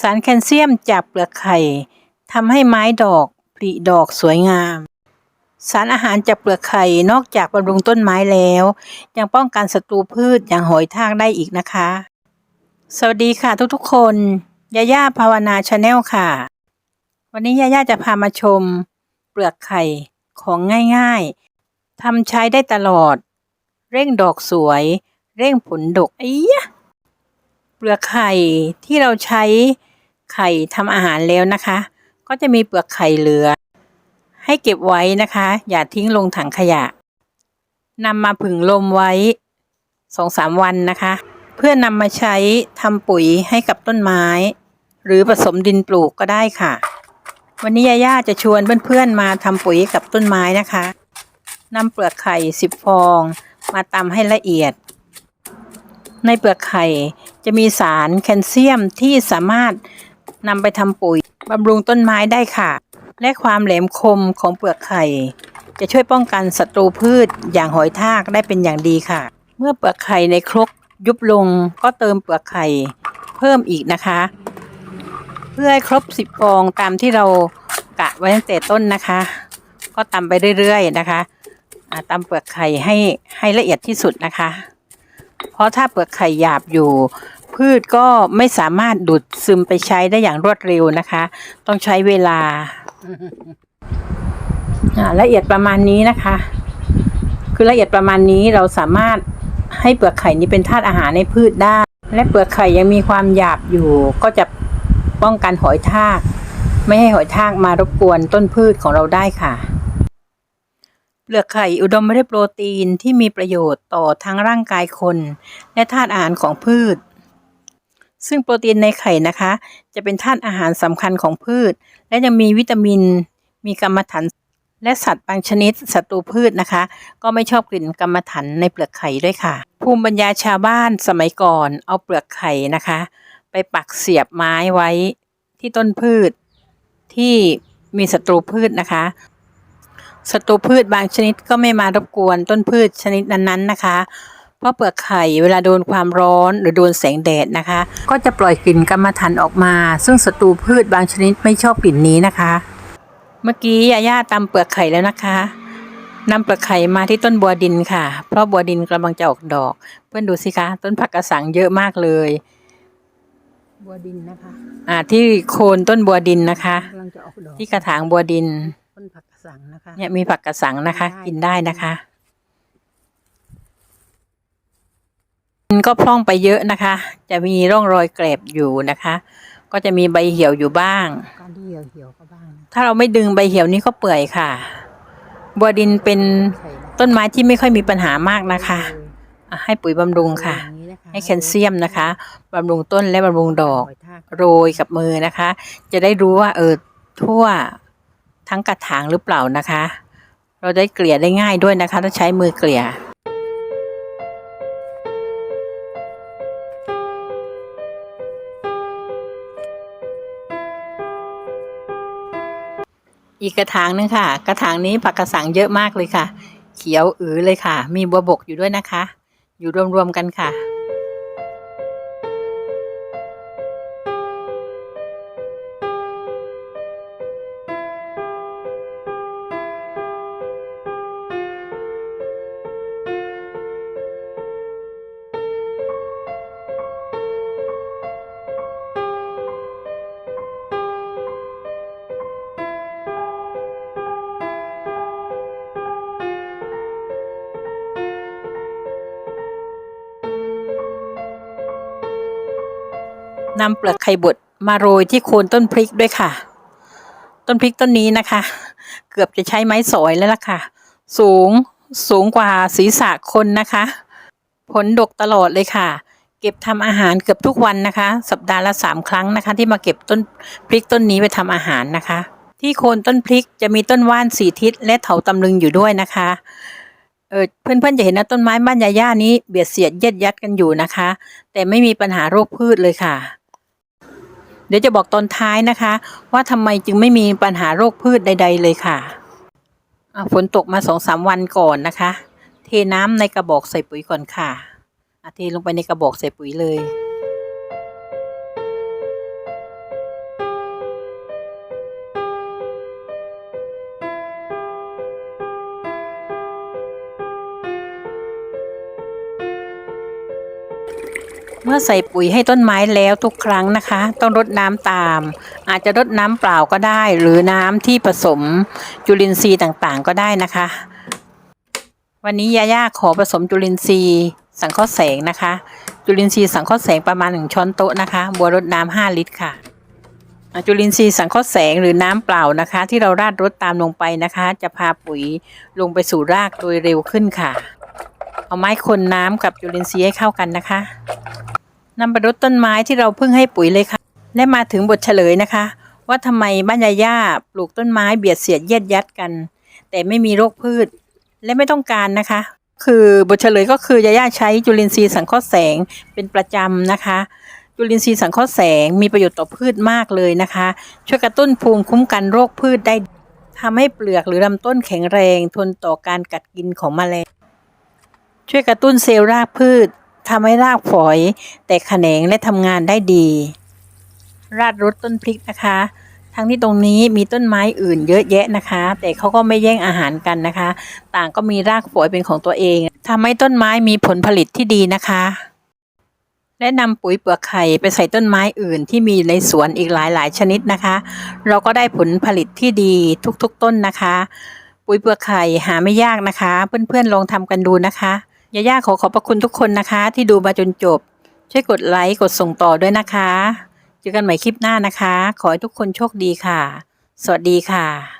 สารแคลเซียมจากเปลือกไข่ทำให้ไม้ดอกผลิดอกสวยงาม สารอาหารจากเปลือกไข่นอกจากบำรุงต้นไม้แล้ว ยังป้องกันศัตรูพืชอย่างหอยทากได้อีกนะคะ สวัสดีค่ะทุกๆคนยาย่าภาวนาชาแนลค่ะ วันนี้ยาย่าจะพามาชม เปลือกไข่ของง่ายๆทำใช้ได้ตลอด เร่งดอกสวย เร่งผลดกไอ้ยเปลือกไข่ที่เราใช้ ไข่ทำอาหารแล้วนะคะ ก็จะมีเปลือกไข่เหลือ ให้เก็บไว้นะคะ อย่าทิ้งลงถังขยะนำมาผึ่งลมไว้สองสามวันนะคะ เพื่อนำมาใช้ทำปุ๋ยให้กับต้นไม้ หรือผสมดินปลูกก็ได้ค่ะ วันนี้ยาย่าจะชวนเพื่อนๆมาทำปุ๋ยกับต้นไม้นะคะนำเปลือกไข่สิบฟอง มาตำให้ละเอียด ในเปลือกไข่จะมีสารแคลเซียมที่สามารถ นำไปทำปุ๋ยบำรุงต้นไม้ได้ค่ะ และความแหลมคมของเปลือกไข่ จะช่วยป้องกันศัตรูพืชอย่างหอยทากได้เป็นอย่างดีค่ะ เมื่อเปลือกไข่ในครกยุบลงก็เติมเปลือกไข่เพิ่มอีกนะคะ เพื่อให้ครบสิบฟองตามที่เรากะไว้ตั้งแต่ต้นนะคะ ก็ตำไปเรื่อยๆนะคะตำเปลือกไข่ให้ให้ละเอียดที่สุดนะคะ เพราะถ้าเปลือกไข่หยาบอยู่ พืชก็ไม่สามารถดูดซึมไปใช้ได้อย่างรวดเร็วนะคะ ต้องใช้เวลาอ่าละเอียดประมาณนี้นะคะ คือละเอียดประมาณนี้เราสามารถให้เปลือกไข่นี้เป็นธาตุอาหารในพืชได้ และเปลือกไข่ยังมีความหยาบอยู่ ก็จะป้องกันหอยทาก ไม่ให้หอยทากมารบกวนต้นพืชของเราได้ค่ะ เปลือกไข่อุดมไปด้วยโปรตีนที่มีประโยชน์ต่อทั้งร่างกายคน และธาตุอาหารของพืช ซึ่งโปรตีนในไข่นะคะ จะเป็นธาตุอาหารสำคัญของพืช และยังมีวิตามิน มีกรรมฐานและสัตว์บางชนิดศัตรูพืชนะคะ ก็ไม่ชอบกลิ่นกรรมฐานในเปลือกไข่ด้วยค่ะ ภูมิปัญญาชาวบ้านสมัยก่อนเอาเปลือกไข่นะคะ ไปปักเสียบไม้ไว้ที่ต้นพืช ที่มีศัตรูพืชนะคะศัตรูพืชบางชนิดก็ไม่มารบกวนต้นพืชชนิดนั้นๆนะคะ เพราะเปลือกไข่เวลาโดนความร้อนหรือโดนแสงแดดนะคะ ก็จะปล่อยกลิ่นกรรมฐานออกมา ซึ่งศัตรูพืชบางชนิดไม่ชอบกลิ่นนี้นะคะ เมื่อกี้ยาย่าตำเปลือกไข่แล้วนะคะนำเปลือกไข่มาที่ต้นบัวดินค่ะ เพราะบัวดินกำลังจะออกดอก เพื่อนดูสิคะต้นผักกระสังเยอะมากเลย บัวดินนะคะอ่าที่โคนต้นบัวดินนะคะกำลังจะออกดอกที่กระถางบัวดินต้นผักกระสังนะคะเนี่ยมีผักกระสังนะคะ กินได้นะคะ ก็พร่องไปเยอะนะคะ จะมีร่องรอยแกลบอยู่นะคะ ก็จะมีใบเหี่ยวอยู่บ้าง การที่เหี่ยวเหี่ยวๆก็บ้างนะถ้าเราไม่ดึงใบเหี่ยวนี้ก็เปื่อยค่ะ บัวดินเป็นใส่ะต้นไม้ที่ไม่ค่อยมีปัญหามากนะคะอะให้ปุ๋ยบำรุงค่ะ อย่างนี้นะคะให้แคลเซียมนะคะบำรุงต้นและบำรุงดอกหอยทากโรยกับมือนะคะ จะได้รู้ว่าเออทั่วทั้งกระถางหรือเปล่านะคะ เราได้เกลี่ยได้ง่ายด้วยนะคะ ถ้าใช้มือเกลี่ย อีกกระถางนึงค่ะ กระถางนี้ผักกระสังเยอะมากเลยค่ะ เขียวอือเลยค่ะ มีบัวบกอยู่ด้วยนะคะ อยู่รวมๆกันค่ะ นำเปลือกไข่บดมาโรยที่โคนต้นพริกด้วยค่ะ ต้นพริกต้นนี้นะคะ เกือบจะใช้ไม้สอยแล้วล่ะค่ะ สูงสูงกว่าศีรษะคนนะคะ ผลดกตลอดเลยค่ะ เก็บทำอาหารเกือบทุกวันนะคะ สัปดาห์ละสามครั้งนะคะ ที่มาเก็บต้นพริกต้นนี้ไปทำอาหารนะคะ ที่โคนต้นพริกจะมีต้นว่านสีทิศและเถาตำลึงอยู่ด้วยนะคะเออเพื่อนๆจะเห็นนะต้นไม้บ้านยาย่านี้เบียดเสียดเย็ดยัดกันอยู่นะคะ แต่ไม่มีปัญหาโรคพืชเลยค่ะ เดี๋ยวจะบอกตอนท้ายนะคะ ว่าทำไมจึงไม่มีปัญหาโรคพืชใด ๆ เลยค่ะฝนตกมาสองสามวันก่อนนะคะ เทน้ำในกระบอกใส่ปุ๋ยก่อนค่ะเทลงไปในกระบอกใส่ปุ๋ยเลย เมื่อใส่ปุ๋ยให้ต้นไม้แล้วทุกครั้งนะคะ ต้องรดน้ำตาม อาจจะรดน้ำเปล่าก็ได้ หรือน้ำที่ผสมจุลินทรีย์ต่างๆ ก็ได้นะคะ วันนี้ยาย่าขอผสมจุลินทรีย์สังเคราะห์แสงนะคะ จุลินทรีย์สังเคราะห์แสงประมาณหนึ่งช้อนโต๊ะนะคะ บัวรดน้ำห้าลิตรค่ะจุลินทรีย์สังเคราะห์แสงหรือน้ำเปล่านะคะ ที่เราราดรดตามลงไปนะคะ จะพาปุ๋ยลงไปสู่รากโดยเร็วขึ้นค่ะ เอาไม้คนน้ำกับจุลินทรีย์ให้เข้ากันนะคะนำไปรดต้นไม้ที่เราเพิ่งให้ปุ๋ยเลยค่ะ และมาถึงบทเฉลยนะคะ ว่าทำไมบ้านยาย่าปลูกต้นไม้เบียดเสียดเยียดยัดกัน แต่ไม่มีโรคพืช และไม่ต้องการนะคะ คือบทเฉลยก็คือยาย่าใช้จุลินทรีย์สังเคราะห์แสงเป็นประจำนะคะ จุลินทรีย์สังเคราะห์แสงมีประโยชน์ต่อพืชมากเลยนะคะ ช่วยกระตุ้นภูมิคุ้มกันโรคพืชได้ทำให้เปลือกหรือลำต้นแข็งแรงทนต่อการกัดกินของแมลง ช่วยกระตุ้นเซลล์รากพืชทำให้รากฝอย แตกแขนงและทำงานได้ดี ราดรดต้นพริกนะคะ ทั้งที่ตรงนี้มีต้นไม้อื่นเยอะแยะนะคะ แต่เขาก็ไม่แย่งอาหารกันนะคะ ต่างก็มีรากฝอยเป็นของตัวเองทำให้ต้นไม้มีผลผลิตที่ดีนะคะ และนำปุ๋ยเปลือกไข่ไปใส่ต้นไม้อื่นที่มีในสวนอีกหลายๆ ชนิดนะคะ เราก็ได้ผลผลิตที่ดีทุกๆ ต้นนะคะ ปุ๋ยเปลือกไข่หาไม่ยากนะคะ เพื่อนๆลองทำกันดูนะคะ ยาย่าขอขอบพระคุณทุกคนนะคะ ที่ดูมาจนจบ ช่วยกดไลค์กดส่งต่อด้วยนะคะ เจอกันใหม่คลิปหน้านะคะ ขอให้ทุกคนโชคดีค่ะ สวัสดีค่ะ